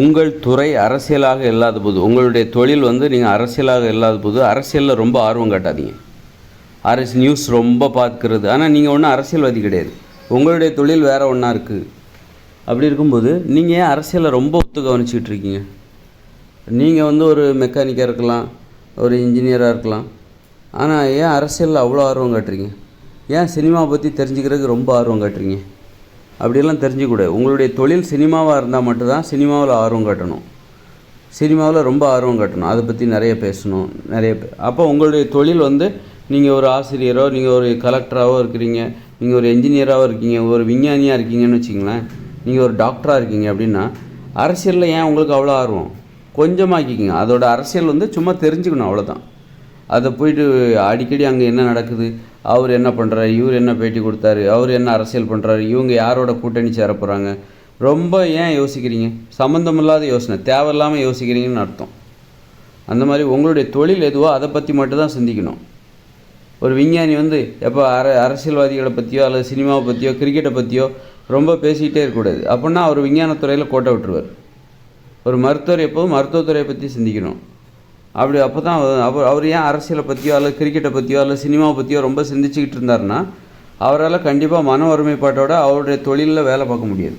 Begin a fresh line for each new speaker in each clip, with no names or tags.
உங்கள் துறை அரசியலாக இல்லாத போது உங்களுடைய தொழில் வந்து நீங்கள் அரசியலாக இல்லாத போது அரசியலில் ரொம்ப ஆர்வம் காட்டாதீங்க. அரசு நியூஸ் ரொம்ப பார்க்கறது. ஆனால் நீங்கள் ஒன்றும் அரசியல்வாதி கிடையாது. உங்களுடைய தொழில் வேறு ஒன்றா இருக்குது அப்படி இருக்கும்போது நீங்கள் ஏன் அரசியலில் ரொம்ப ஒத்து கவனிச்சிக்கிட்டு இருக்கீங்க? நீங்கள் வந்து ஒரு மெக்கானிக்காக இருக்கலாம் ஒரு இன்ஜினியராக இருக்கலாம். ஆனால் ஏன் அரசியலில் அவ்வளோ ஆர்வம் காட்டுறீங்க? ஏன் சினிமா பற்றி தெரிஞ்சுக்கிறதுக்கு ரொம்ப ஆர்வம் காட்டுறீங்க? அப்படியெல்லாம் தெரிஞ்சுக்கூடாது. உங்களுடைய தொழில் சினிமாவாக இருந்தால் மட்டும்தான் சினிமாவில் ஆர்வம் காட்டணும். சினிமாவில் ரொம்ப ஆர்வம் காட்டணும். அதை பற்றி நிறைய பேசணும். நிறைய பே- அப்போ உங்களுடைய தொழில் வந்து நீங்கள் ஒரு ஆசிரியரோ நீங்கள் ஒரு கலெக்டராகவோ இருக்கிறீங்க நீங்கள் ஒரு என்ஜினியராகவோ இருக்கீங்க ஒரு விஞ்ஞானியாக இருக்கீங்கன்னு வச்சிங்களேன் நீங்கள் ஒரு டாக்டராக இருக்கீங்க அப்படின்னா அரசியலில் ஏன் உங்களுக்கு அவ்வளோ ஆர்வம்? கொஞ்சமாக்கிக்கிங்க. அதோட அரசியல் வந்து சும்மா தெரிஞ்சுக்கணும் அவ்வளோதான் அதை போயிட்டு அடிக்கடி அங்கே என்ன நடக்குது? அவர் என்ன பண்ணுறாரு இவர் என்ன பேட்டி கொடுத்தாரு? அவர் என்ன அரசியல் பண்ணுறாரு இவங்க யாரோட கூட்டணி சேர போகிறாங்க ரொம்ப ஏன் யோசிக்கிறீங்க? சம்மந்தமில்லாத யோசனை. தேவையில்லாமல் யோசிக்கிறீங்கன்னு அர்த்தம். அந்த மாதிரி உங்களுடைய தொழில் எதுவோ அதை பற்றி மட்டும்தான் சிந்திக்கணும். ஒரு விஞ்ஞானி வந்து எப்போ அர அரசியல்வாதிகளை பற்றியோ அல்லது சினிமாவை பற்றியோ கிரிக்கெட்டை பற்றியோ ரொம்ப பேசிக்கிட்டே இருக்கக்கூடாது. அப்படின்னா அவர் விஞ்ஞானத்துறையில் கோட்டை விட்டுருவார். ஒரு மருத்துவர் எப்போதும் மருத்துவத்துறையை பற்றி சிந்திக்கணும். அப்படி அப்போ தான் அவர் அவர் ஏன் அரசியலை பற்றியோ அல்லது கிரிக்கெட்டை பற்றியோ அல்லது சினிமாவை பற்றியோ ரொம்ப சிந்திச்சுக்கிட்டு இருந்தாருன்னா அவரால் கண்டிப்பாக மன ஒருமைப்பாட்டோட அவருடைய தொழிலில் வேலை பார்க்க முடியாது.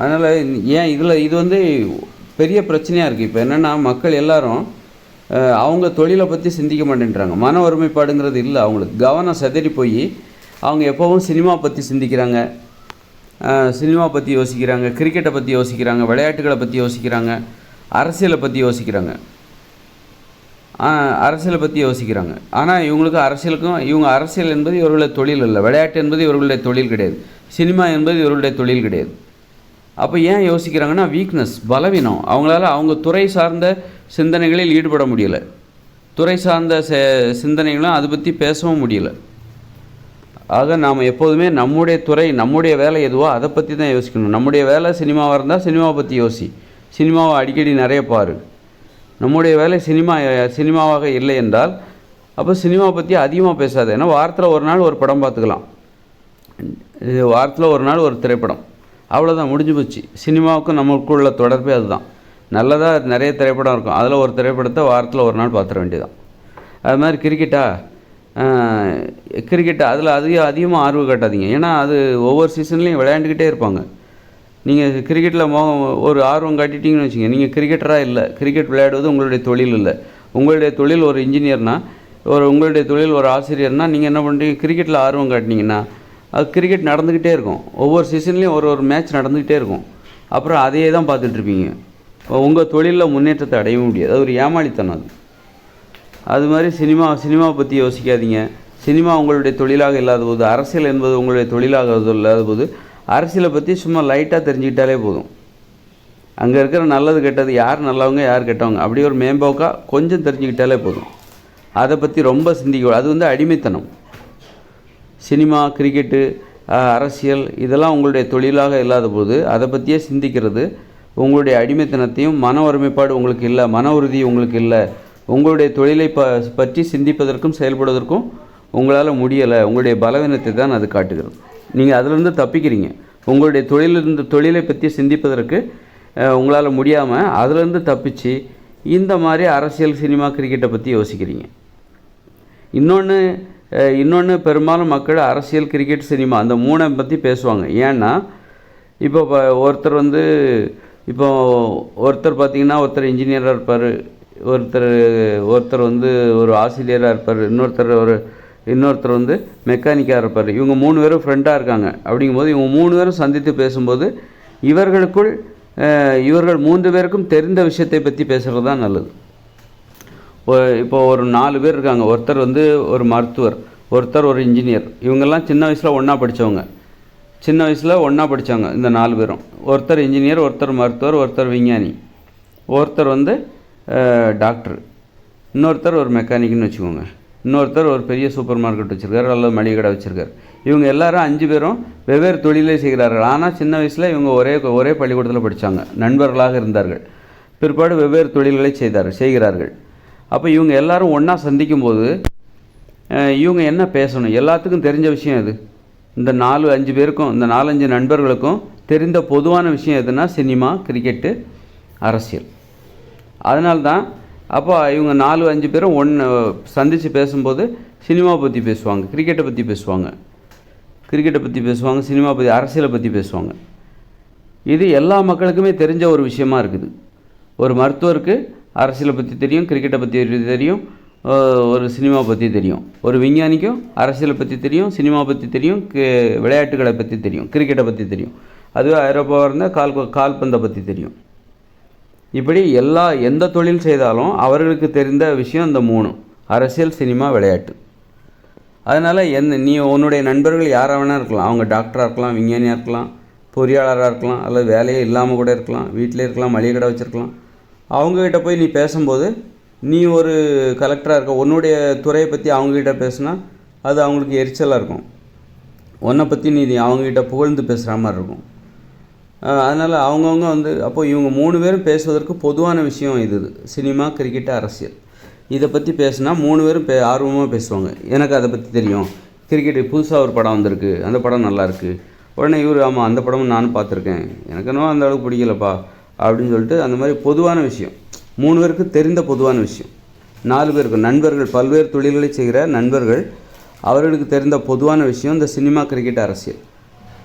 அதனால் ஏன் இதில் இது வந்து பெரிய பிரச்சனையாக இருக்குது இப்போ என்னென்னா மக்கள் எல்லாரும் அவங்க தொழிலை பற்றி சிந்திக்க மாட்டேன்றாங்க. மன ஒருமைப்பாடுங்கிறது இல்லை அவங்களுக்கு. கவனம் சிதறி போய் அவங்க எப்போவும் சினிமா பற்றி சிந்திக்கிறாங்க. சினிமா பற்றி யோசிக்கிறாங்க கிரிக்கெட்டை பற்றி யோசிக்கிறாங்க விளையாட்டுகளை பற்றி யோசிக்கிறாங்க. அரசியலை பற்றி யோசிக்கிறாங்க. அரசியலை பற்றி யோசிக்கிறாங்க. ஆனால் இவங்களுக்கு அரசியலுக்கும் இவங்க அரசியல் என்பது இவர்களுடைய தொழில் இல்லை விளையாட்டு என்பது இவர்களுடைய தொழில் கிடையாது. சினிமா என்பது இவர்களுடைய தொழில் கிடையாது. அப்போ ஏன் யோசிக்கிறாங்கன்னா வீக்னஸ் பலவீனம். அவங்களால அவங்க துறை சார்ந்த சிந்தனைகளில் ஈடுபட முடியல. துறை சார்ந்த சிந்தனைகளும் அதை பற்றி பேசவும் முடியல. ஆக நாம் எப்போதுமே நம்முடைய துறை நம்முடைய வேலை எதுவோ அதை பற்றி தான் யோசிக்கணும். நம்முடைய வேலை சினிமாவாக இருந்தால் சினிமாவை பற்றி யோசி. சினிமாவை அடிக்கடி நிறைய பாரு. நம்முடைய வேலை சினிமா சினிமாவாக இல்லை என்றால் அப்போ சினிமாவை பற்றி அதிகமாக பேசாது. ஏன்னா வாரத்தில் ஒரு நாள் ஒரு படம் பார்த்துக்கலாம். இது வாரத்தில் ஒரு நாள் ஒரு திரைப்படம். அவ்வளோதான் முடிஞ்சு போச்சு. சினிமாவுக்கும் நமக்குள்ள தொடர்பே அதுதான். நல்லதாக நிறைய திரைப்படம் இருக்கும். அதில் ஒரு திரைப்படத்தை வாரத்தில் ஒரு நாள் பார்த்துட வேண்டியதான் அது மாதிரி கிரிக்கெட்டா? கிரிக்கெட் அதில் அதிக அதிகமாக ஆர்வம் காட்டாதீங்க. ஏன்னா அது ஒவ்வொரு சீசன்லேயும் விளையாண்டுக்கிட்டே இருப்பாங்க. நீங்கள் கிரிக்கெட்டில் மோ ஒரு ஆர்வம் காட்டிட்டீங்கன்னு வச்சுங்க நீங்கள் கிரிக்கெட்டராக இல்லை. கிரிக்கெட் விளையாடுவது உங்களுடைய தொழில் இல்லை. உங்களுடைய தொழில் ஒரு இன்ஜினியர்னால் ஒரு உங்களுடைய தொழில் ஒரு ஆசிரியர்னா நீங்கள் என்ன பண்ணுறீங்க கிரிக்கெட்டில் ஆர்வம் காட்டினீங்கன்னா அது கிரிக்கெட் நடந்துக்கிட்டே இருக்கும். ஒவ்வொரு சீசன்லேயும் ஒரு ஒரு மேட்ச் நடந்துக்கிட்டே இருக்கும். அப்புறம் அதையே தான் பார்த்துட்ருப்பீங்க உங்கள் தொழிலில் முன்னேற்றத்தை அடைய முடியாது. அது ஒரு ஏமாளித்தனம் அது. அது மாதிரி சினிமா சினிமாவை பற்றி யோசிக்காதீங்க. சினிமா உங்களுடைய தொழிலாக இல்லாத போது அரசியல் என்பது உங்களுடைய தொழிலாக இல்லாத போது அரசியலை பற்றி சும்மா லைட்டாக தெரிஞ்சுக்கிட்டாலே போதும். அங்கே இருக்கிற நல்லது கெட்டது யார் நல்லவங்க யார் கெட்டவங்க? அப்படி ஒரு மேம்போக்காக கொஞ்சம் தெரிஞ்சுக்கிட்டாலே போதும். அதை பற்றி ரொம்ப சிந்திக்க அது வந்து அடிமைத்தனம். சினிமா கிரிக்கெட்டு அரசியல் இதெல்லாம் உங்களுடைய தொழிலாக இல்லாத போது அதை பற்றியே சிந்திக்கிறது உங்களுடைய அடிமைத்தனத்தையும் மன ஒருமைப்பாடு உங்களுக்கு இல்லை மன உறுதி உங்களுக்கு இல்லை உங்களுடைய தொழிலை ப பற்றி சிந்திப்பதற்கும் செயல்படுவதற்கும் உங்களால் முடியலை. உங்களுடைய பலவீனத்தை தான் அது காட்டுகிறது. நீங்கள் அதிலிருந்து தப்பிக்கிறீங்க. உங்களுடைய தொழிலிருந்து தொழிலை பற்றி சிந்திப்பதற்கு உங்களால் முடியாமல் அதிலிருந்து தப்பிச்சு இந்த மாதிரி அரசியல் சினிமா கிரிக்கெட்டை பற்றி யோசிக்கிறீங்க. இன்னொன்று இன்னொன்று பெரும்பாலும் மக்கள் அரசியல் கிரிக்கெட் சினிமா அந்த மூணை பற்றி பேசுவாங்க. ஏன்னா இப்போ ஒருத்தர் வந்து இப்போ ஒருத்தர் பார்த்திங்கன்னா ஒருத்தர் இன்ஜினியராக இருப்பார் ஒருத்தர் ஒருத்தர் வந்து ஒரு ஆசிரியராக இருப்பார் இன்னொருத்தர் ஒரு இன்னொருத்தர் வந்து மெக்கானிக்காக இருப்பார். இவங்க மூணு பேரும் ஃப்ரெண்டாக இருக்காங்க. அப்படிங்கும்போது இவங்க மூணு பேரும் சந்தித்து பேசும்போது இவர்களுக்குள் இவர்கள் மூன்று பேருக்கும் தெரிந்த விஷயத்தை பற்றி பேசுகிறது தான் நல்லது இப்போ ஒரு நாலு பேர் இருக்காங்க. ஒருத்தர் வந்து ஒரு மருத்துவர் ஒருத்தர் ஒரு இன்ஜினியர் இவங்கெல்லாம் சின்ன வயசில் ஒன்றா படித்தவங்க சின்ன வயசில் ஒன்றா படித்தவங்க இந்த நாலு பேரும். ஒருத்தர் இன்ஜினியர் ஒருத்தர் மருத்துவர் ஒருத்தர் விஞ்ஞானி. ஒருத்தர் வந்து டாக்டர் இன்னொருத்தர் ஒரு மெக்கானிக்னு வச்சுக்கோங்க. இன்னொருத்தர் ஒரு பெரிய சூப்பர் மார்க்கெட் வச்சுருக்காரு அல்லது மளிகை கடை வச்சுருக்காரு. இவங்க எல்லாரும் அஞ்சு பேரும் வெவ்வேறு தொழிலே செய்கிறார்கள். ஆனால் சின்ன வயசில் இவங்க ஒரே ஒரே பள்ளிக்கூடத்தில் படித்தாங்க நண்பர்களாக இருந்தார்கள். பிற்பாடு வெவ்வேறு தொழில்களை செய்தார் செய்கிறார்கள். அப்போ இவங்க எல்லாரும் ஒன்றா சந்திக்கும்போது போது இவங்க என்ன பேசணும்? எல்லாத்துக்கும் தெரிஞ்ச விஷயம் இது இந்த நாலு அஞ்சு பேருக்கும் இந்த நாலஞ்சு நண்பர்களுக்கும் தெரிந்த பொதுவான விஷயம் எதுனா சினிமா கிரிக்கெட்டு அரசியல். அதனால்தான் அப்போ இவங்க நாலு அஞ்சு பேரும் ஒன்று சந்தித்து பேசும்போது சினிமா பற்றி பேசுவாங்க கிரிக்கெட்டை பற்றி பேசுவாங்க. கிரிக்கெட்டை பற்றி பேசுவாங்க சினிமா பற்றி அரசியலை பற்றி பேசுவாங்க. இது எல்லா மக்களுக்குமே தெரிஞ்ச ஒரு விஷயமா இருக்குது. ஒரு மருத்துவருக்கு அரசியலை பற்றி தெரியும் கிரிக்கெட்டை பற்றி தெரியும் ஒரு சினிமா பற்றி தெரியும். ஒரு விஞ்ஞானிக்கும் அரசியலை பற்றி தெரியும் சினிமா பற்றி தெரியும் கி- விளையாட்டுகளை பற்றி தெரியும் கிரிக்கெட்டை பற்றி தெரியும். அதுவே ஐரோப்பாவாக இருந்தால் கால் கால்பந்தை பற்றி தெரியும். இப்படி எல்லா எந்த தொழில் செய்தாலும் அவர்களுக்கு தெரிந்த விஷயம் இந்த மூணு. அரசியல் சினிமா விளையாட்டு. அதனால் எந்த நீ உன்னுடைய நண்பர்கள் யாராக வேணா இருக்கலாம். அவங்க டாக்டராக இருக்கலாம் விஞ்ஞானியாக இருக்கலாம் பொறியாளராக இருக்கலாம் அல்லது வேலையே இல்லாமல் கூட இருக்கலாம் வீட்டிலே இருக்கலாம் மளிகை கடை வச்சுருக்கலாம். அவங்கக்கிட்ட போய் நீ பேசும்போது நீ ஒரு கலெக்டராக இருக்க உன்னுடைய துறையை பற்றி அவங்கக்கிட்ட பேசுனா அது அவங்களுக்கு எரிச்சலாக இருக்கும். உன்னை பற்றி நீ அவங்கக்கிட்ட புகழ்ந்து பேசுகிற மாதிரி இருக்கும். அதனால் அவங்கவுங்க வந்து அப்போது இவங்க மூணு பேரும் பேசுவதற்கு பொதுவான விஷயம் இது சினிமா கிரிக்கெட் அரசியல். இதை பற்றி பேசுனா மூணு பேரும் பே ஆர்வமாக பேசுவாங்க. எனக்கு அதை பற்றி தெரியும். கிரிக்கெட்டு புதுசாக ஒரு படம் வந்திருக்கு. அந்த படம் நல்லாயிருக்கு உடனே இவர் ஆமாம் அந்த படமும் நானும் பார்த்துருக்கேன். எனக்கு என்னவோ அந்த அளவுக்கு பிடிக்கலப்பா. அப்படின்னு சொல்லிட்டு அந்த மாதிரி பொதுவான விஷயம். மூணு பேருக்கு தெரிந்த பொதுவான விஷயம். நாலு பேருக்கு நண்பர்கள் பல்வேறு தொழில்களை செய்கிற நண்பர்கள் அவர்களுக்கு தெரிந்த பொதுவான விஷயம் இந்த சினிமா கிரிக்கெட் அரசியல்.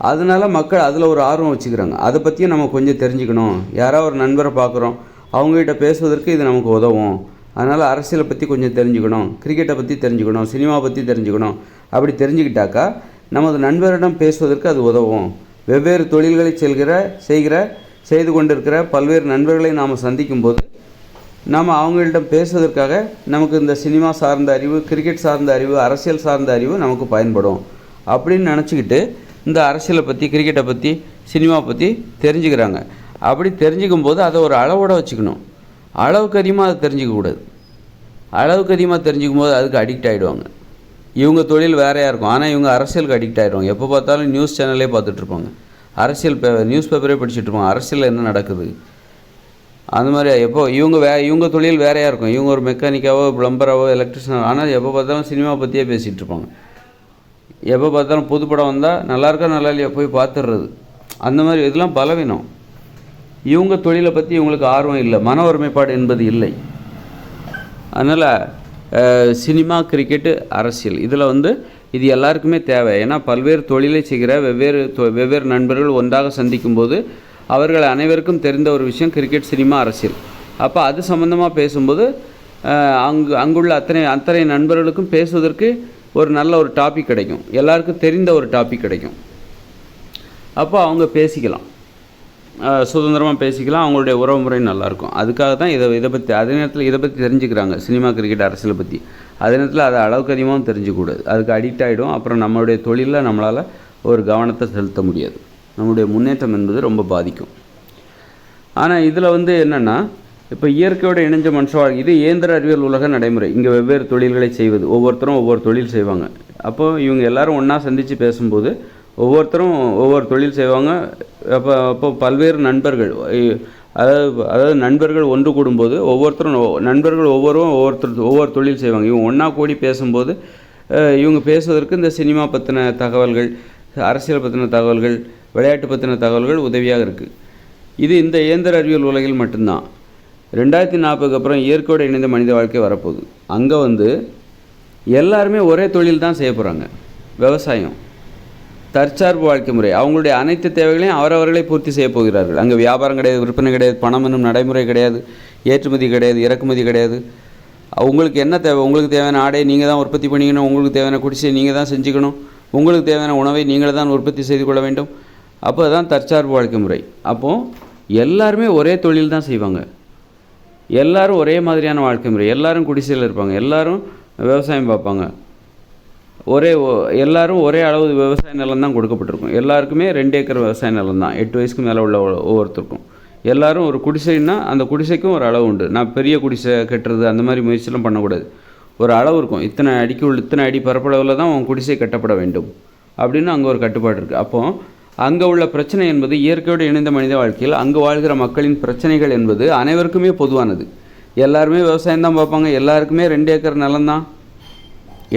அதனால மக்கள் அதில் ஒரு ஆர்வம் வச்சுக்கிறாங்க. அதை பற்றியும் நம்ம கொஞ்சம் தெரிஞ்சுக்கணும். யாராவது ஒரு நண்பரை பார்க்குறோம் அவங்ககிட்ட பேசுவதற்கு இது நமக்கு உதவும். அதனால் அரசியலை பற்றி கொஞ்சம் தெரிஞ்சுக்கணும். கிரிக்கெட்டை பற்றி தெரிஞ்சுக்கணும். சினிமா பற்றி தெரிஞ்சுக்கணும். அப்படி தெரிஞ்சுக்கிட்டாக்கா நமது நண்பரிடம் பேசுவதற்கு அது உதவும். வெவ்வேறு தொழில்களை செல்கிற செய்கிற செய்து கொண்டிருக்கிற பல்வேறு நண்பர்களை நாம் சந்திக்கும்போது நாம் அவங்களிடம் பேசுவதற்காக நமக்கு இந்த சினிமா சார்ந்த அறிவு கிரிக்கெட் சார்ந்த அறிவு அரசியல் சார்ந்த அறிவு நமக்கு பயன்படும். அப்படின்னு நினச்சிக்கிட்டு இந்த அரசியலை பற்றி கிரிக்கெட்டை பற்றி சினிமா பற்றி தெரிஞ்சுக்கிறாங்க. அப்படி தெரிஞ்சுக்கும் போது அதை ஒரு அளவோடு வச்சுக்கணும். அளவுக்கு அதிகமாக அதை தெரிஞ்சிக்கக்கூடாது அளவுக்கு அதிகமாக தெரிஞ்சுக்கும் போது அதுக்கு அடிக்ட் ஆகிடுவாங்க இவங்க தொழில் வேறையாக இருக்கும்? ஆனால் இவங்க அரசியலுக்கு அடிக்ட் ஆகிடுவாங்க எப்போ பார்த்தாலும் நியூஸ் சேனலே பார்த்துட்ருப்பாங்க அரசியல் பே நியூஸ் பேப்பரே படிச்சுட்ருப்பாங்க அரசியலில் என்ன நடக்குது? அந்த மாதிரி எப்போ இவங்க வே இவங்க தொழில் வேறையாக இருக்கும்? இவங்க ஒரு மெக்கானிக்காவோ ப்ளம்பராவோ எலக்ட்ரிஷனாக ஆனால் எப்போ பார்த்தாலும் சினிமா பற்றியே பேசிகிட்டு இருப்பாங்க. எப்போ பார்த்தாலும் புது படம் வந்தால் நல்லா இருக்கா நல்லா இல்லையா போய் பார்த்துடுறது. அந்த மாதிரி இதெல்லாம் பலவீனம். இவங்க தொழிலை பற்றி இவங்களுக்கு ஆர்வம் இல்லை மன ஒருமைப்பாடு என்பது இல்லை. அதனால் சினிமா கிரிக்கெட்டு அரசியல் இதில் வந்து இது எல்லாருக்குமே தேவை. ஏன்னா பல்வேறு தொழிலை செய்கிற வெவ்வேறு தொ- வெவ்வேறு நண்பர்கள் ஒன்றாக சந்திக்கும்போது அவர்கள் அனைவருக்கும் தெரிந்த ஒரு விஷயம் கிரிக்கெட் சினிமா அரசியல். அப்போ அது சம்மந்தமாக பேசும்போது அங்கு அங்குள்ள அத்தனை அத்தனை நண்பர்களுக்கும் பேசுவதற்கு ஒரு நல்ல ஒரு டாபிக் கிடைக்கும். எல்லாருக்கும் தெரிந்த ஒரு டாபிக் கிடைக்கும். அப்போ அவங்க பேசிக்கலாம். சுதந்திரமாக பேசிக்கலாம். அவங்களுடைய உறவு முறை நல்லாயிருக்கும். அதுக்காக தான் இதை இதை பற்றி அதே நேரத்தில் இதை பற்றி தெரிஞ்சுக்கிறாங்க. சினிமா கிரிக்கெட் அரசியலை பற்றி அதே நேரத்தில் அதை அளவுக்கு அதிகமாகவும் தெரிஞ்சுக்கூடாது. அதுக்கு அடிக்ட் ஆகிடும் அப்புறம் நம்மளுடைய தொழிலில் நம்மளால் ஒரு கவனத்தை செலுத்த முடியாது. நம்முடைய முன்னேற்றம் என்பது ரொம்ப பாதிக்கும். ஆனால் இதில் வந்து என்னென்னா இப்போ இயற்கையோட இணைஞ்ச மனுஷ வாழ்க்கை இது இயந்திர அறிவியல் உலக நடைமுறை. இங்கே வெவ்வேறு தொழில்களை செய்வது. ஒவ்வொருத்தரும் ஒவ்வொரு தொழில் செய்வாங்க. அப்போ இவங்க எல்லாரும் ஒன்றா சந்தித்து பேசும்போது ஒவ்வொருத்தரும் ஒவ்வொரு தொழில் செய்வாங்க. அப்போ அப்போ பல்வேறு நண்பர்கள் அதாவது அதாவது நண்பர்கள் ஒன்று கூடும்போது ஒவ்வொருத்தரும் நண்பர்கள் ஒவ்வொருவரும் ஒவ்வொருத்தர் ஒவ்வொரு தொழில் செய்வாங்க. இவங்க ஒன்றா கூடி பேசும்போது இவங்க பேசுவதற்கு இந்த சினிமா பற்றின தகவல்கள் அரசியல் பற்றின தகவல்கள் விளையாட்டு பற்றின தகவல்கள் உதவியாக இருக்குது இது இந்த இயந்திர அறிவியல் உலகில் மட்டும்தான். ரெண்டாயிரத்தி நாற்பதுக்கு அப்புறம் இயற்கையோடு இணைந்த மனித வாழ்க்கை வரப்போகுது. அங்கே வந்து எல்லாருமே ஒரே தொழில் தான் செய்ய போகிறாங்க விவசாயம் தற்சார்பு வாழ்க்கை முறை. அவங்களுடைய அனைத்து தேவைகளையும் அவரவர்களே பூர்த்தி செய்ய போகிறார்கள். அங்கே வியாபாரம் கிடையாது விற்பனை கிடையாது பணம் என்னும் நடைமுறை கிடையாது ஏற்றுமதி கிடையாது இறக்குமதி கிடையாது. உங்களுக்கு என்ன தேவை? உங்களுக்கு தேவையான ஆடையை நீங்கள் தான் உற்பத்தி பண்ணிக்கணும். உங்களுக்கு தேவையான குடிசை நீங்கள் தான் செஞ்சுக்கணும். உங்களுக்கு தேவையான உணவை நீங்களே தான் உற்பத்தி செய்து கொள்ள வேண்டும். அப்போ தான் தற்சார்பு வாழ்க்கை முறை. அப்போது எல்லாருமே ஒரே தொழில் தான் செய்வாங்க. எல்லோரும் ஒரே மாதிரியான வாழ்க்கை முறை. எல்லாரும் குடிசையில் இருப்பாங்க. எல்லாரும் விவசாயம் பார்ப்பாங்க. ஒரே ஒ- எல்லாரும் ஒரே அளவு விவசாய நிலம் தான் கொடுக்கப்பட்டிருக்கும். எல்லாருக்குமே ரெண்டு ஏக்கர் விவசாய நிலம் தான். எட்டு வயசுக்கு மேலே உள்ள ஒவ்வொருத்தருக்கும். எல்லாரும் ஒரு குடிசைன்னா அந்த குடிசைக்கும் ஒரு அளவு உண்டு. நான் பெரிய குடிசை கட்டுறது அந்த மாதிரி முயற்சியெலாம் பண்ணக்கூடாது. ஒரு அளவு இருக்கும். இத்தனை அடிக்கு உள்ள இத்தனை அடி பரப்பளவில் தான் உன் குடிசை கட்டப்பட வேண்டும். அப்படின்னு அங்கே ஒரு கட்டுப்பாடு இருக்குது அப்போது அங்கே உள்ள பிரச்சனை என்பது இயற்கையோடு இணைந்த மனித வாழ்க்கையில் அங்கு வாழ்கிற மக்களின் பிரச்சனைகள் என்பது அனைவருக்குமே பொதுவானது. எல்லாருமே விவசாயம் தான் பார்ப்பாங்க. எல்லாருக்குமே ரெண்டு ஏக்கர் நிலம் தான்.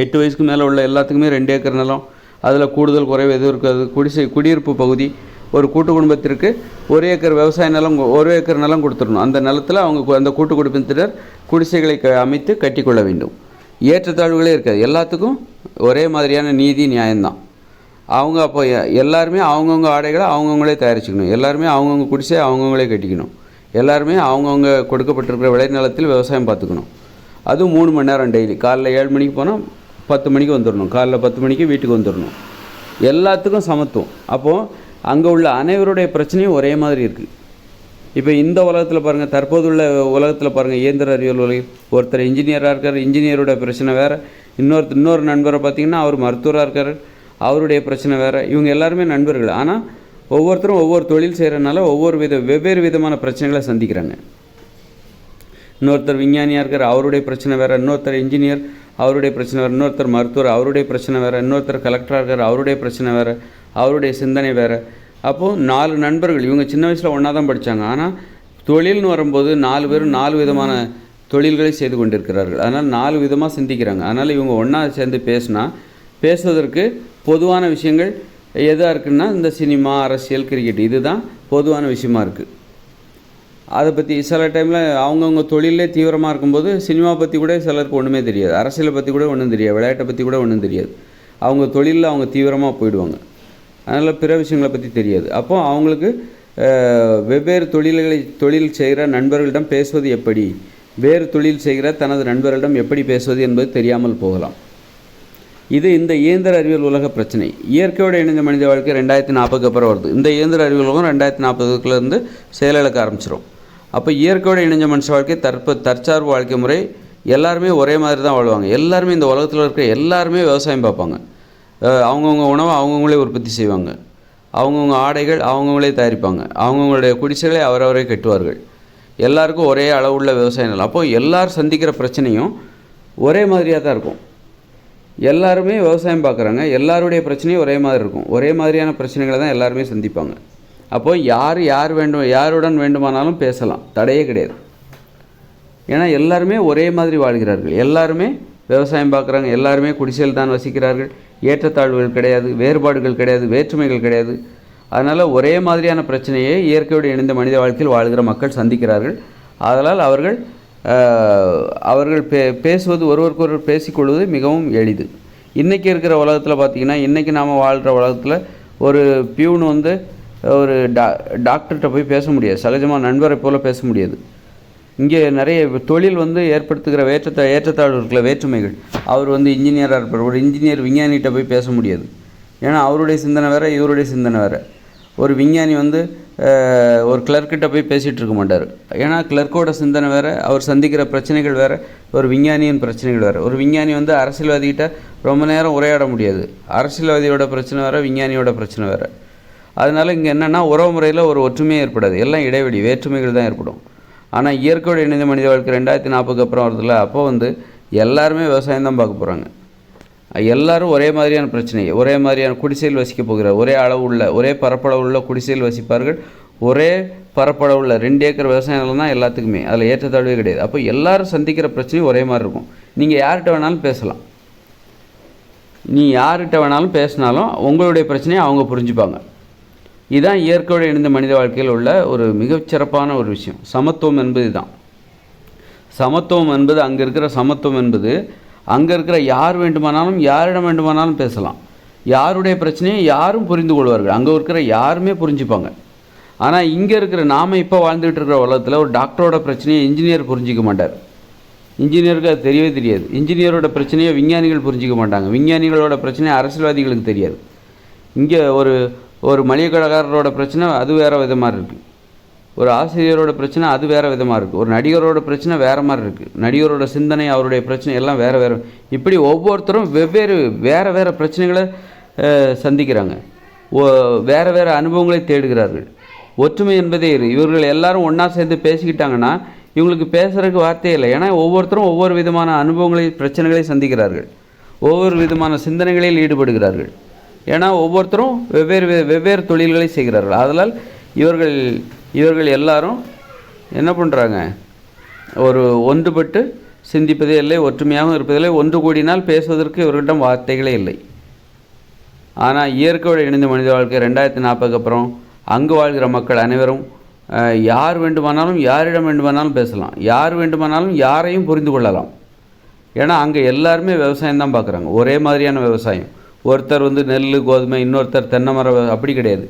எட்டு வயசுக்கு மேலே உள்ள எல்லாத்துக்குமே ரெண்டு ஏக்கர் நிலம். அதில் கூடுதல் குறைவு எதுவும் இருக்காது. குடிசை குடியிருப்பு பகுதி ஒரு கூட்டு குடும்பத்திற்கு ஒரு ஏக்கர் விவசாய நிலம் ஒரு ஏக்கர் நிலம் கொடுத்துடணும். அந்த நிலத்தில் அவங்க அந்த கூட்டு குடும்பத்தினர் குடிசைகளை க அமைத்து கட்டிக்கொள்ள வேண்டும். ஏற்றத்தாழ்வுகளே இருக்காது. எல்லாத்துக்கும் ஒரே மாதிரியான நீதி நியாயம்தான். அவங்க அப்போ எல்லாருமே அவங்கவுங்க ஆடைகளை அவங்கவுங்களே தயாரிச்சுக்கணும். எல்லாருமே அவங்கவுங்க குடிசை அவங்கவுங்களே கட்டிக்கணும். எல்லாருமே அவங்கவுங்க கொடுக்கப்பட்டிருக்கிற விளைநிலத்தில் விவசாயம் பார்த்துக்கணும். அதுவும் மூணு மணி நேரம் டெய்லி. காலைல ஏழு மணிக்கு போனால் பத்து மணிக்கு வந்துடணும். காலைல பத்து மணிக்கு வீட்டுக்கு வந்துடணும். எல்லாத்துக்கும் சமத்துவம். அப்போது அங்கே உள்ள அனைவருடைய பிரச்சனையும் ஒரே மாதிரி இருக்குது இப்போ இந்த உலகத்தில் பாருங்கள் தற்போதுள்ள உலகத்தில் பாருங்கள் இயந்திர அறிவியல் உலகில் ஒருத்தர் இன்ஜினியராக இருக்கார் இன்ஜினியரோட பிரச்சனை வேறு. இன்னொருத்தர் இன்னொரு நண்பரை பார்த்தீங்கன்னா அவர் மருத்துவராக இருக்கார். அவருடைய பிரச்சனை வேறு இவங்க எல்லாருமே நண்பர்கள். ஆனால் ஒவ்வொருத்தரும் ஒவ்வொரு தொழில் செய்கிறனால ஒவ்வொரு வித வெவ்வேறு விதமான பிரச்சனைகளை சந்திக்கிறாங்க. இன்னொருத்தர் விஞ்ஞானியாக இருக்கார் அவருடைய பிரச்சனை வேறு இன்னொருத்தர் இன்ஜினியர் அவருடைய பிரச்சனை வேறு இன்னொருத்தர் மருத்துவர் அவருடைய பிரச்சனை வேறு இன்னொருத்தர் கலெக்டராக இருக்கார் அவருடைய பிரச்சனை வேறு அவருடைய சிந்தனை வேறு. அப்போது நாலு நண்பர்கள் இவங்க சின்ன வயசில் ஒன்றா தான் படித்தாங்க ஆனால் தொழில்னு வரும்போது நாலு பேரும் நாலு விதமான தொழில்களை செய்து கொண்டிருக்கிறார்கள். அதனால் நாலு விதமாக சிந்திக்கிறாங்க. அதனால் இவங்க ஒன்றா சேர்ந்து பேசினா பேசுவதற்கு பொதுவான விஷயங்கள் எதாக இருக்குன்னா இந்த சினிமா அரசியல் கிரிக்கெட் இதுதான் பொதுவான விஷயமா இருக்குது அதை பற்றி சில டைமில் அவங்கவுங்க தொழிலே தீவிரமாக இருக்கும்போது சினிமா பற்றி கூட சிலருக்கு ஒன்றுமே தெரியாது. அரசியலை பற்றி கூட ஒன்றும் தெரியாது. விளையாட்டை பற்றி கூட ஒன்றும் தெரியாது. அவங்க தொழிலில் அவங்க தீவிரமாக போயிடுவாங்க. அதனால் பிற விஷயங்களை பற்றி தெரியாது. அப்போ அவங்களுக்கு வெவ்வேறு தொழில்களை தொழில் செய்கிற நண்பர்களிடம் பேசுவது எப்படி? வேறு தொழில் செய்கிற தனது நண்பர்களிடம் எப்படி பேசுவது என்பது தெரியாமல் போகலாம். இது இந்த இயந்திர அறிவியல் உலக பிரச்சனை. இயற்கையோடு இணைந்த மனித வாழ்க்கை ரெண்டாயிரத்தி நாற்பதுக்கு அப்புறம் வருது. இந்த இயந்திர அறிவியல் உலகம் ரெண்டாயிரத்தி நாற்பதுக்குலேருந்து செயலிழக்க ஆரம்பிச்சிடும் அப்போ இயற்கையோடு இணைஞ்ச மனுஷ வாழ்க்கை தற்ப தற்சார்பு வாழ்க்கை முறை எல்லாருமே ஒரே மாதிரி தான் வாழ்வாங்க. எல்லாருமே இந்த உலகத்தில் இருக்கிற எல்லாருமே விவசாயம் பார்ப்பாங்க. அவங்கவுங்க உணவை அவங்கவுங்களே உற்பத்தி செய்வாங்க. அவங்கவுங்க ஆடைகள் அவங்கவுங்களே தயாரிப்பாங்க. அவங்கவுங்களுடைய குடிசைகளை அவரவரே கட்டுவார்கள். எல்லாருக்கும் ஒரே அளவுள்ள விவசாய நிலம் அப்போது எல்லோரும் சந்திக்கிற பிரச்சனையும் ஒரே மாதிரியாக தான் இருக்கும். எல்லாருமே விவசாயம் பார்க்குறாங்க. எல்லாருடைய பிரச்சனையும் ஒரே மாதிரி இருக்கும். ஒரே மாதிரியான பிரச்சனைகளை தான் எல்லாருமே சந்திப்பாங்க. அப்போது யார் யார் வேண்டும் யாருடன் வேண்டுமானாலும் பேசலாம். தடையே கிடையாது. ஏன்னா எல்லாருமே ஒரே மாதிரி வாழ்கிறார்கள். எல்லாருமே விவசாயம் பார்க்குறாங்க. எல்லாருமே குடிசையில் தான் வசிக்கிறார்கள். ஏற்றத்தாழ்வுகள் கிடையாது வேறுபாடுகள் கிடையாது வேற்றுமைகள் கிடையாது. அதனால் ஒரே மாதிரியான பிரச்சனையை இயற்கையோடு இணைந்த மனித வாழ்க்கையில் வாழ்கிற மக்கள் சந்திக்கிறார்கள். அதனால் அவர்கள் அவர்கள் பே பேசுவது ஒருவருக்கொருவர் பேசிக்கொள்வது மிகவும் எளிது. இன்றைக்கி இருக்கிற உலகத்தில் பார்த்திங்கன்னா இன்றைக்கி நாம் வாழ்கிற உலகத்தில் ஒரு பியூன் வந்து ஒரு டா டாக்டர்கிட்ட போய் பேச முடியாது. சகஜமாக நண்பரை போல் பேச முடியாது. இங்கே நிறைய தொழில் வந்து ஏற்படுத்துகிற ஏற்றத்தா ஏற்றத்தாழ்வு இருக்கிற வேற்றுமைகள். அவர் வந்து இன்ஜினியராக இருப்பார். ஒரு இன்ஜினியர் விஞ்ஞானிகிட்ட போய் பேச முடியாது. ஏன்னா அவருடைய சிந்தனை வேறு இவருடைய சிந்தனை வேறு. ஒரு விஞ்ஞானி வந்து ஒரு கிளர்க்கிட்ட போய் பேசிகிட்டு இருக்க மாட்டார். ஏன்னா கிளர்க்கோட சிந்தனை வேறு அவர் சந்திக்கிற பிரச்சனைகள் வேறு ஒரு விஞ்ஞானியின் பிரச்சனைகள் வேறு. ஒரு விஞ்ஞானி வந்து அரசியல்வாதிகிட்ட ரொம்ப நேரம் உரையாட முடியாது. அரசியல்வாதியோட பிரச்சனை வேறு விஞ்ஞானியோட பிரச்சனை வேறு. அதனால் இங்கே என்னென்னா உறவு முறையில் ஒரு ஒற்றுமையே ஏற்படாது. எல்லாம் இடைவெளி வேற்றுமைகள் தான் ஏற்படும். ஆனால் இயற்கையோடு இணைந்த மனித வாழ்க்கை ரெண்டாயிரத்தி நாற்பதுக்கு அப்புறம் வருதுல்ல அப்போ வந்து எல்லாருமே விவசாயம் தான் பார்க்க போகிறாங்க எல்லாரும் ஒரே மாதிரியான பிரச்சனை ஒரே மாதிரியான குடிசையில் வசிக்க போகிறார் ஒரே அளவு உள்ள ஒரே பரப்பளவு உள்ள குடிசையில் வசிப்பார்கள் ஒரே பரப்பளவு உள்ள ரெண்டு ஏக்கர் விவசாய நிலம் தான் எல்லாத்துக்குமே அதில் ஏற்றத்தாழ்வே கிடையாது. அப்போ எல்லாரும் சந்திக்கிற பிரச்சனையும் ஒரே மாதிரி இருக்கும். நீங்கள் யார்கிட்ட வேணாலும் பேசலாம். நீ யார்கிட்ட வேணாலும் பேசினாலும் உங்களுடைய பிரச்சனையை அவங்க புரிஞ்சுப்பாங்க. இதுதான் இயற்கையோடு இணைந்த மனித வாழ்க்கையில் உள்ள ஒரு மிகச்சிறப்பான ஒரு விஷயம். சமத்துவம் என்பது தான் சமத்துவம் என்பது அங்கே இருக்கிற சமத்துவம் என்பது அங்கே இருக்கிற யார் வேண்டுமானாலும் யாரிடம் வேண்டுமானாலும் பேசலாம். யாருடைய பிரச்சனையை யாரும் புரிந்து கொள்வார்கள். அங்கே இருக்கிற யாருமே புரிஞ்சுப்பாங்க. ஆனால் இங்கே இருக்கிற நாம இப்போ வாழ்ந்துகிட்டு இருக்கிற உலகத்தில் ஒரு டாக்டரோட பிரச்சனையை இன்ஜினியர் புரிஞ்சிக்க மாட்டார். இன்ஜினியருக்கு அது தெரியவே தெரியாது. இன்ஜினியரோட பிரச்சனையை விஞ்ஞானிகள் புரிஞ்சிக்க மாட்டாங்க. விஞ்ஞானிகளோட பிரச்சனையை அரசியல்வாதிகளுக்கு தெரியாது. இங்கே ஒரு ஒரு மளிகை கடைக்காரரோட பிரச்சனை அது வேறு விதமாக இருக்குது ஒரு ஆசிரியரோட பிரச்சனை அது வேறு விதமாக இருக்குது ஒரு நடிகரோட பிரச்சனை வேறு மாதிரி இருக்குது நடிகரோட சிந்தனை அவருடைய பிரச்சனை எல்லாம் வேறு வேறு. இப்படி ஒவ்வொருத்தரும் வெவ்வேறு வேறு வேறு பிரச்சனைகளை சந்திக்கிறாங்க. ஓ வேறு வேறு அனுபவங்களை தேடுகிறார்கள். ஒற்றுமை என்பதே இரு இவர்கள் எல்லாரும் ஒன்றா சேர்ந்து பேசிக்கிட்டாங்கன்னா இவங்களுக்கு பேசுகிறதுக்கு வார்த்தையே இல்லை. ஏன்னா ஒவ்வொருத்தரும் ஒவ்வொரு விதமான அனுபவங்களை பிரச்சனைகளை சந்திக்கிறார்கள். ஒவ்வொரு விதமான சிந்தனைகளில் ஈடுபடுகிறார்கள். ஏன்னா ஒவ்வொருத்தரும் வெவ்வேறு வே- வெவ்வேறு தொழில்களை செய்கிறார்கள். அதனால் இவர்கள் இவர்கள் எல்லாரும் என்ன பண்ணுறாங்க ஒரு ஒன்றுபட்டு சிந்திப்பதே இல்லை ஒற்றுமையாகவும் இருப்பதில்லை ஒன்று கூடினால் பேசுவதற்கு இவர்களிடம் வார்த்தைகளே இல்லை. ஆனால் இயற்கையோடு இணைந்த மனித வாழ்க்கை ரெண்டாயிரத்தி நாற்பதுக்கு அப்புறம் அங்கு வாழ்கிற மக்கள் அனைவரும் யார் வேண்டுமானாலும் யாரிடம் வேண்டுமானாலும் பேசலாம். யார் வேண்டுமானாலும் யாரையும் புரிந்து கொள்ளலாம். ஏன்னா அங்கே எல்லாருமே விவசாயம் தான் பார்க்குறாங்க. ஒரே மாதிரியான விவசாயம். ஒருத்தர் வந்து நெல் கோதுமை இன்னொருத்தர் தென்னை மரம் அப்படி கிடையாது.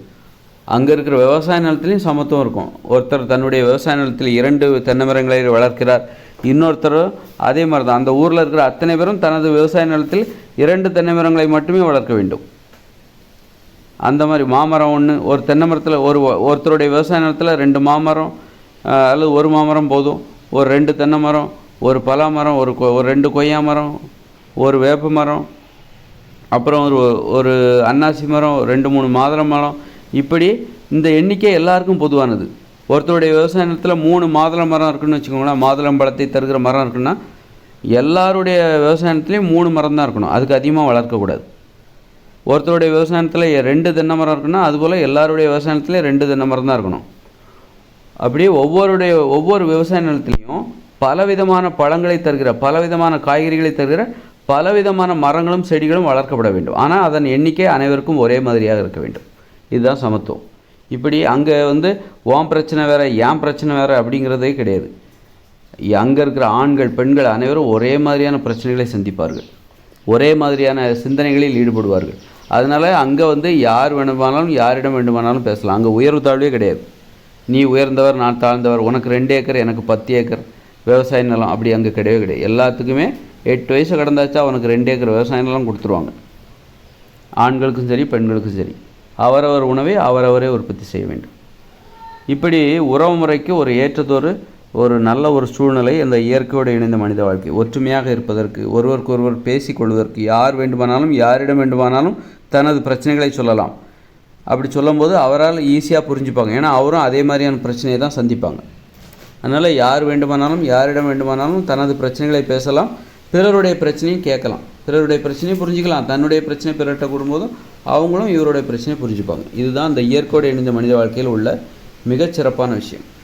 அங்கே இருக்கிற விவசாய நிலத்துலையும் சமத்துவம் இருக்கும். ஒருத்தர் தன்னுடைய விவசாய நிலத்தில் இரண்டு தென்னை மரங்களை வளர்க்கிறார். இன்னொருத்தர் அதே மாதிரி தான் அந்த ஊரில் இருக்கிற அத்தனை பேரும் தனது விவசாய நிலத்தில் இரண்டு தென்னை மரங்களை மட்டுமே வளர்க்க வேண்டும். அந்த மாதிரி மாமரம் ஒன்று ஒரு தென்னை மரத்தில் ஒரு ஒருத்தருடைய விவசாய நிலத்தில் ரெண்டு மாமரம் அல்லது ஒரு மாமரம் போதும். ஒரு ரெண்டு தென்னை மரம் ஒரு பலா மரம் ஒரு கொ- ஒரு ரெண்டு கொய்யா மரம் ஒரு வேப்ப மரம் அப்புறம் ஒரு ஒரு அன்னாசி மரம் ரெண்டு மூணு மாதுளை மரம் இப்படி இந்த எண்ணிக்கை எல்லாருக்கும் பொதுவானது. ஒருத்தருடைய விவசாய நிலத்தில் மூணு மாதுளை மரம் இருக்குன்னு வச்சுக்கோங்களேன் மாதுளம் பழத்தை தருகிற மரம் இருக்குன்னா எல்லாருடைய விவசாய நிலத்துலேயும் மூணு மரம் தான் இருக்கணும். அதுக்கு அதிகமாக வளர்க்கக்கூடாது ஒருத்தருடைய விவசாயத்தில் ரெண்டு தென்னை மரம் இருக்குன்னா அதுபோல் எல்லாருடைய விவசாயத்துலேயும் ரெண்டு தென்னை மரம் தான் இருக்கணும். அப்படியே ஒவ்வொருடைய ஒவ்வொரு விவசாய நிலத்துலேயும் பலவிதமான பழங்களை தருகிற பலவிதமான காய்கறிகளை தருகிற பலவிதமான மரங்களும் செடிகளும் வளர்க்கப்பட வேண்டும். ஆனால் அதன் எண்ணிக்கை அனைவருக்கும் ஒரே மாதிரியாக இருக்க வேண்டும். இதுதான் சமத்துவம். இப்படி அங்கே வந்து ஓம் பிரச்சனை வேறு ஏன் பிரச்சனை வேற அப்படிங்கிறதே கிடையாது. அங்கே இருக்கிற ஆண்கள் பெண்கள் அனைவரும் ஒரே மாதிரியான பிரச்சனைகளை சந்திப்பார்கள். ஒரே மாதிரியான சிந்தனைகளில் ஈடுபடுவார்கள். அதனால் அங்கே வந்து யார் வேண்டுமானாலும் யாரிடம் வேண்டுமானாலும் பேசலாம். அங்கே உயர்வு தாழ்வே கிடையாது. நீ உயர்ந்தவர் நான் தாழ்ந்தவர் உனக்கு ரெண்டு ஏக்கர் எனக்கு பத்து ஏக்கர் விவசாய நிலம் அப்படி அங்கே கிடையவே கிடையாது. எல்லாத்துக்குமே எட்டு வயசு கடந்தாச்சா அவனுக்கு ரெண்டு ஏக்கர் விவசாய நிலம் கொடுத்துருவாங்க. ஆண்களுக்கும் சரி பெண்களுக்கும் சரி. அவரவர் உணவை அவரவரே உற்பத்தி செய்ய வேண்டும். இப்படி உறவு முறைக்கு ஒரு ஏற்றதொரு ஒரு நல்ல ஒரு சூழ்நிலை அந்த இயற்கையோடு இணைந்த மனித வாழ்க்கை. ஒற்றுமையாக இருப்பதற்கு ஒருவருக்கொருவர் பேசிக்கொள்வதற்கு யார் வேண்டுமானாலும் யாரிடம் வேண்டுமானாலும் தனது பிரச்சனைகளை சொல்லலாம். அப்படி சொல்லும்போது அவரால் ஈஸியாக புரிஞ்சுப்பாங்க. ஏன்னா அவரும் அதே மாதிரியான பிரச்சனையை தான் சந்திப்பாங்க. அதனால் யார் வேண்டுமானாலும் யாரிடம் வேண்டுமானாலும் தனது பிரச்சனைகளை பேசலாம். பிறருடைய பிரச்சனையும் கேட்கலாம். பிறருடைய பிரச்சனையும் புரிஞ்சுக்கலாம். தன்னுடைய பிரச்சனை பிறர்கிட்ட கூடும்போதும் அவங்களும் இவருடைய பிரச்சனையை புரிஞ்சுப்பாங்க. இதுதான் இந்த இயற்கையோடு இணைந்த மனித வாழ்க்கையில் உள்ள மிகச்சிறப்பான விஷயம்.